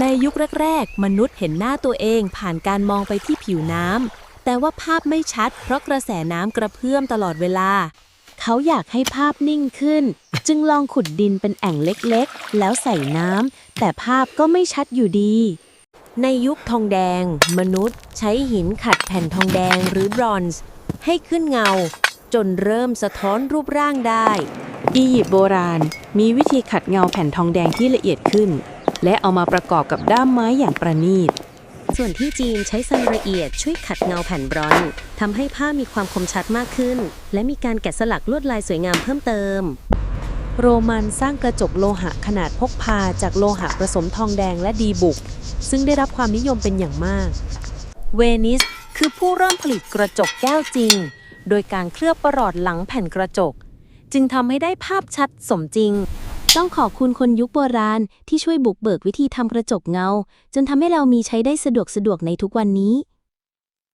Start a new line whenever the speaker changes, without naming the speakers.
ในยุคแรกๆ มนุษย์เห็นหน้าตัวเองผ่านการมองไปที่ผิวน้ำ แต่ว่าภาพไม่ชัดเพราะกระแสน้ำกระเพื่อมตลอดเวลา
เขาอยากให้ภาพนิ่งขึ้น จึงลองขุดดินเป็นแอ่งเล็กๆ แล้วใส่น้ำ แต่ภาพก็ไม่ชัดอยู่ดี
ในยุคทองแดง มนุษย์ใช้หินขัดแผ่นทองแดงหรือบรอนซ์ ให้ขึ้นเงา จนเริ่มสะท้อนรูปร่างได้
อียิปต์โบราณ มีวิธีขัดเงาแผ่นทองแดงที่ละเอียดขึ้น และเอามาประกอบกับด้ามไม้อย่างประณีต
ส่วนที่จีนใช้ซันละเอียดช่วยขัดเงาแผ่นบรอนซ์ทำให้ภาพมีความคมชัดมากขึ้น และมีการแกะสลักลวดลายสวยงามเพิ่มเติม
โรมันสร้างกระจกโลหะขนาดพกพาจากโลหะผสมทองแดงและดีบุก ซึ่งได้รับความนิยมเป็นอย่างมาก
เวนิสคือผู้เริ่มผลิตกระจกแก้วจริง โดยการเคลือบประหลอดหลังแผ่นกระจก จึงทำให้ได้ภาพชัดสมจริง
ต้องขอบคุณคนยุคโบราณที่ช่วยบุกเบิกวิธีทำกระจกเงา จนทำให้เรามีใช้ได้สะดวกสะดวกในทุกวันนี้